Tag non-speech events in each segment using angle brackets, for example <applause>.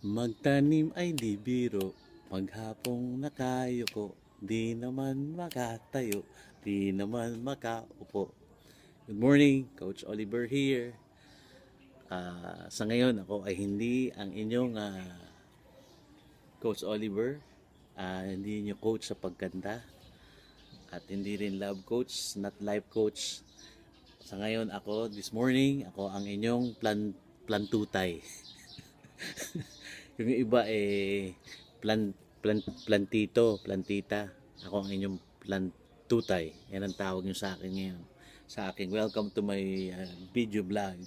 Magtanim ay di biro, maghapong nakayuko, di naman makatayo, di naman makaupo. Good morning, Coach Oliver here. Ah, sa ngayon, ako ay hindi ang inyong ah, Coach Oliver. Ah, hindi niyo coach sa pagkanta. At hindi rin love coach, not life coach. Sa ngayon, ako, this morning, ako ang inyong plan, plantutay. <laughs> yung iba eh plan, plan, plantito, plantita. Ako ang inyong plantutay. Yan ang tawag nyo sa akin ngayon. Sa aking welcome to my uh, video vlog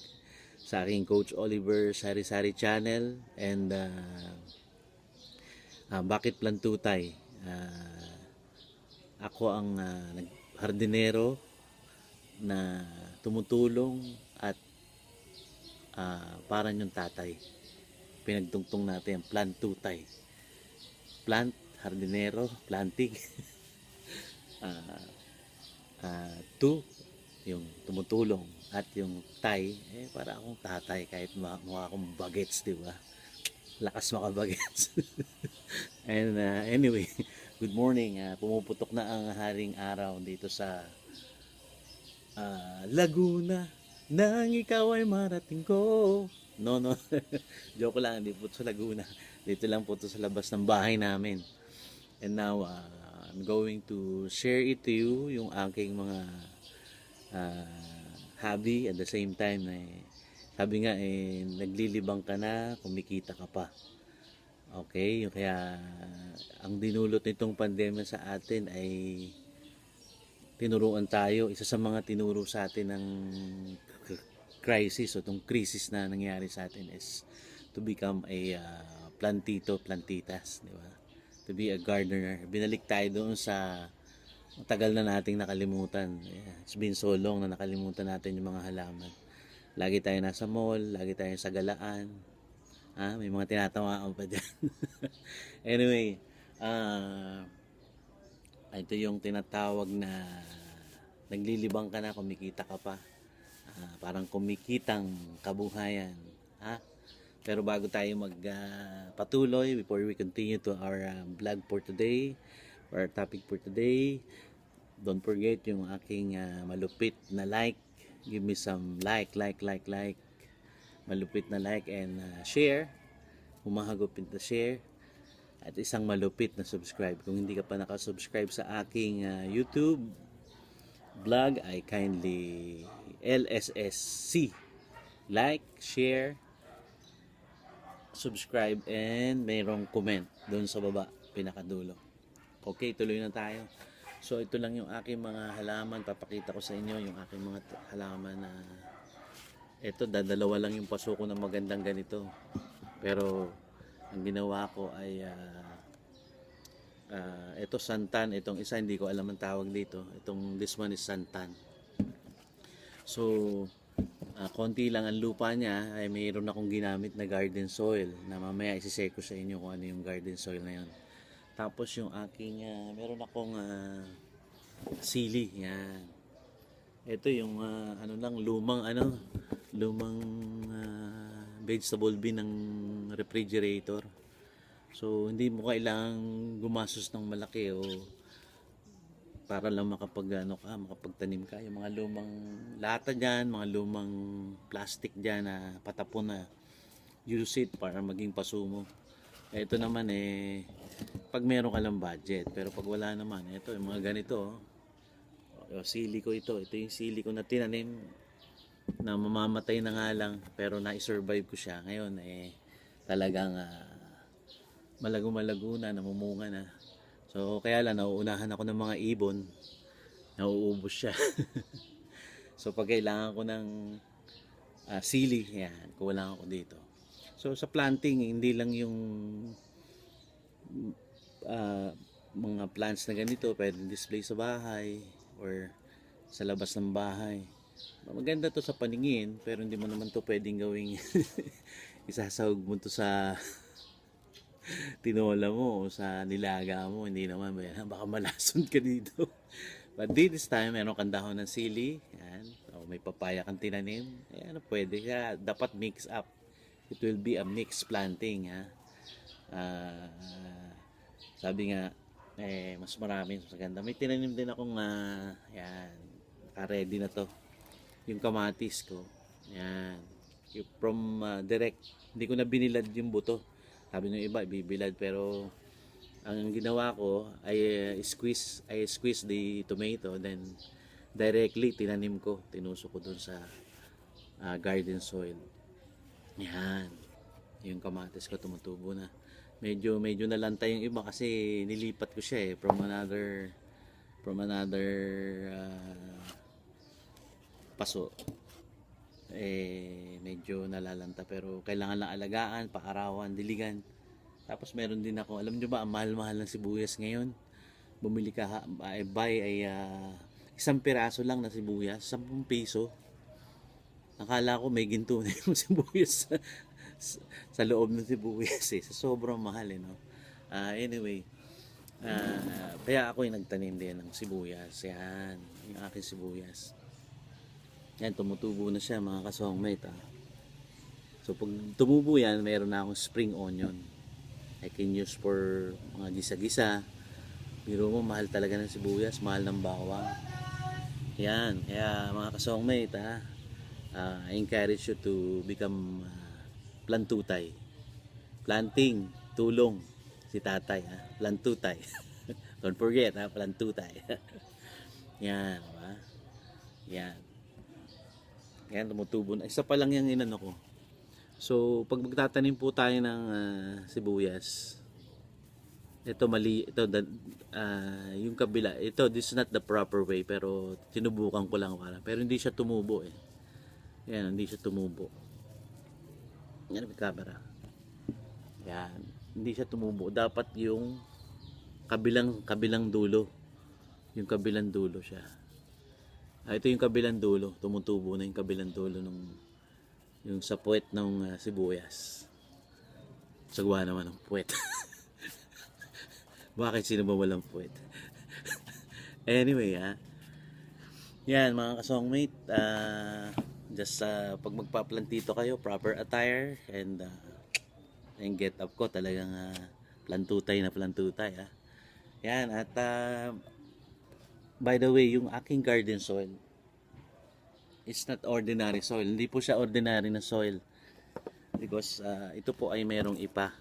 sa aking Coach Oliver Sari Sari channel and uh, uh, bakit plantutay? Uh, ako ang uh, hardinero na tumutulong at ah, parang yung tatay. Pinagtungtong natin ang plant tutay. Plant, hardinero, planting. <laughs> Ah, ah, two, yung tumutulong. At yung tay, eh para akong tatay kahit mukha, akong bagets, di ba? Lakas makabagets. <laughs> And ah, anyway, <laughs> good morning. Ah, pumuputok na ang haring araw dito sa Ah, Laguna nang ikaw ay marating ko. No, no. <laughs> Joke lang, hindi po sa Laguna. Dito lang po to sa labas ng bahay namin. And now, ah, I'm going to share it to you, yung aking mga ah, hobby at the same time eh, sabi nga eh, naglilibang ka na, kumikita ka pa. Okay, yung kaya ang dinulot nitong pandemya sa atin ay tinuruan tayo. Isa sa mga tinuro sa atin ng crisis o itong crisis na nangyari sa atin is to become a uh, plantito, plantitas, di ba? To be a gardener. Binalik tayo doon sa matagal na nating nakalimutan. Yeah, It's been so long na nakalimutan natin yung mga halaman. Lagi tayo nasa mall, lagi tayo sa galaan. Ah, may mga tinatamaan pa dyan. <laughs> anyway, ah ito yung tinatawag na naglilibang ka na, kumikita ka pa. Ah, parang kumikitang kabuhayan. Ha? Pero bago tayo magpatuloy, before we continue to our ah, vlog for today, our topic for today, don't forget yung aking ah, malupit na like. Give me some like, like, like, like. Malupit na like and ah, share. Humahagupit na share at isang malupit na subscribe. Kung hindi ka pa nakasubscribe sa aking ah, YouTube vlog, ay kindly LSSC. Like, share, subscribe, and mayroong comment doon sa baba, pinakadulo. Okay, tuloy na tayo. So, ito lang yung aking mga halaman. Papakita ko sa inyo yung aking mga halaman na ito, dadalawa lang yung paso ng magandang ganito. Pero, ang ginawa ko ay ah, ah, ito santan, itong isa hindi ko alam ang tawag dito. Itong this one is santan. So, ah, konti lang ang lupa niya ay mayroon akong ginamit na garden soil na mamaya isisare ko sa inyo kung ano yung garden soil na yun. Tapos yung aking, ah, meron akong ah, sili, yan. Ito yung ah, ano lang, lumang ano, lumang ah, vegetable bin ng refrigerator. So, hindi mo kailangang gumastos ng malaki o para lang makapag ano ka, makapagtanim ka. Yung mga lumang lata dyan, mga lumang plastic dyan na patapon na use it para maging pasumo. Ito naman eh, pag meron ka lang budget. Pero pag wala naman, ito yung mga ganito. Oh, O, sili ko ito. Ito yung sili ko na tinanim na mamamatay na nga lang pero na-survive ko siya. Ngayon eh talagang ah, malago-malago na, namumunga na. So kaya lang nauunahan ako ng mga ibon. Nauubos siya. <laughs> so pag kailangan ko ng ah, sili, yan, kulang ako dito. So sa planting, hindi lang yung ah, mga plants na ganito, pwedeng display sa bahay or sa labas ng bahay. Maganda to sa paningin, pero hindi mo naman to pwedeng gawing <laughs> isasahog mo to sa tinola mo o sa nilaga mo. Hindi naman, <laughs> baka malason ka dito. But this time, meron kang dahon ng sili. Yan. O may papaya kang tinanim. Ayan, pwede ka. Dapat mix up. It will be a mixed planting. Ha? Ah, sabi nga, eh, mas marami mas maganda. May tinanim din akong, ah, yan, naka-ready na to. Yung kamatis ko. Yan. From ah, direct, hindi ko na binilad yung buto. Sabi ng iba, bibilad. Pero, ang ginawa ko ay uh, squeeze, I squeeze the tomato. Then, directly, tinanim ko. Tinusok ko dun sa ah, garden soil. Yan. Yung kamatis ko tumutubo na. Medyo medyo nalantay yung iba kasi nilipat ko siya eh from another from another ah, paso. Eh medyo nalalanta pero kailangan lang alagaan, paarawan, diligan. Tapos meron din ako, alam nyo ba, ang mahal-mahal ng sibuyas ngayon. Bumili ka, ay buy ay ah, isang piraso lang na sibuyas, 10 piso. Akala ko may ginto na yung <laughs> sibuyas sa, sa- loob ng sibuyas eh. Sa sobrang mahal eh, no? Ah, anyway, ah, kaya ako yung nagtanim din ng sibuyas. Yan, yung aking sibuyas. Yan, tumutubo na siya mga kasongmate. Ah. So pag tumubo yan, meron na akong spring onion. I can use for mga gisa-gisa. Biro mo, mahal talaga ng sibuyas, mahal ng bawang. Yan, kaya mga kasongmate, ah, I encourage you to become ah, plantutay. Planting, tulong si tatay, ha? plantutay. <laughs> Don't forget, ha? plantutay. <laughs> Yan, ba? Yan. Yan, tumutubo na. Isa pa lang yung inano ko. So, pag magtatanim po tayo ng ah, sibuyas, ito mali, ito, ah, yung kabila, ito, this is not the proper way, pero tinubukan ko lang para. Pero hindi siya tumubo eh. Yan, hindi siya tumubo. Yan, may camera. Yan, hindi siya tumubo. Dapat yung kabilang, kabilang dulo. Yung kabilang dulo siya. Ah, ito yung kabilang dulo. Tumutubo na yung kabilang dulo nung yung sa puwet ng ah, sibuyas. Sagwa naman ng puwet. <laughs> Bakit sino ba walang puwet? <laughs> anyway, ha. Yan, mga kasongmate. ah just ah, pag magpaplantito kayo, proper attire and ah, and get up ko talagang ah, plantutay na plantutay. Ha. Yan, at ah, by the way, yung aking garden soil, it's not ordinary soil. Hindi po siya ordinary na soil. Because ah, ito po ay merong ipa.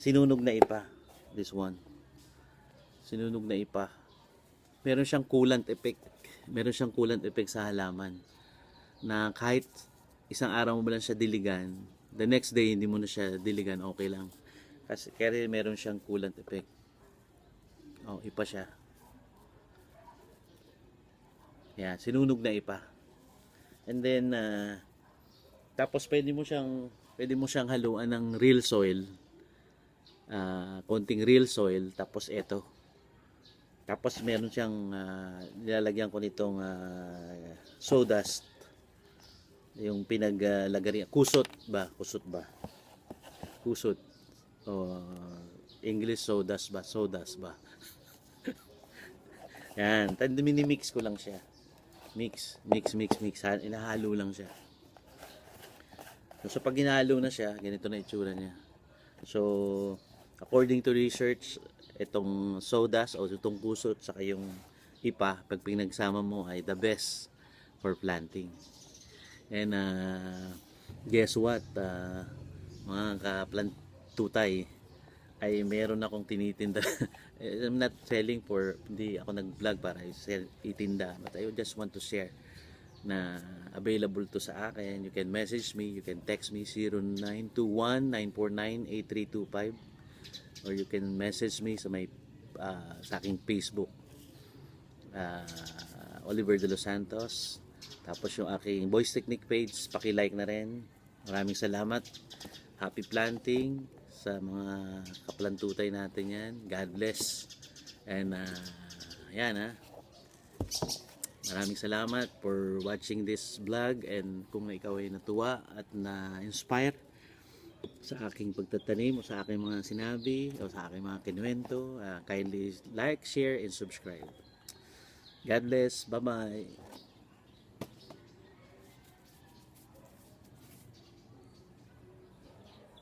Sinunog na ipa. This one. Sinunog na ipa. Meron siyang coolant effect. Meron siyang coolant effect sa halaman. Na kahit isang araw mo ba lang siya diligan, the next day hindi mo na siya diligan, okay lang. Kasi kaya meron siyang coolant effect. Oh, ipa siya. Yan, sinunog na ipa. And then, ah, tapos pwede mo siyang, pwede mo siyang haluan ng real soil. Ah, konting real soil, tapos eto. Tapos meron siyang, ah, nilalagyan ko nitong ah, sawdust. Yung pinaglagarian, kusot ba? Kusot ba? Kusot. O, English sawdust ba? Sawdust ba? <laughs> Yan, mini-mix ko lang siya. Mix, mix, mix, mix. Ha- Inahalo lang siya. So, sa pag hinalo na siya, ganito na itsura niya. So, according to research, itong sodas o itong kusot saka yung ipa, pag pinagsama mo ay the best for planting. And uh, guess what? Uh, mga kaplantutay, ay meron akong tinitinda. <laughs> I'm not selling for, hindi ako nag-vlog para i-sell, itinda. But I just want to share na available to sa akin. You can message me, you can text me 0921-949-8325 or you can message me sa may ah, sa aking Facebook. Ah, Oliver De Los Santos. Tapos yung aking voice technique page paki-like na rin. Maraming salamat. Happy planting sa mga kaplantutay natin yan God bless and ah, yan ha Maraming salamat for watching this vlog and kung ikaw ay natuwa at na-inspire sa aking pagtatanim o sa aking mga sinabi o sa aking mga kinuwento, ah, kindly like, share, and subscribe. God bless. Bye-bye.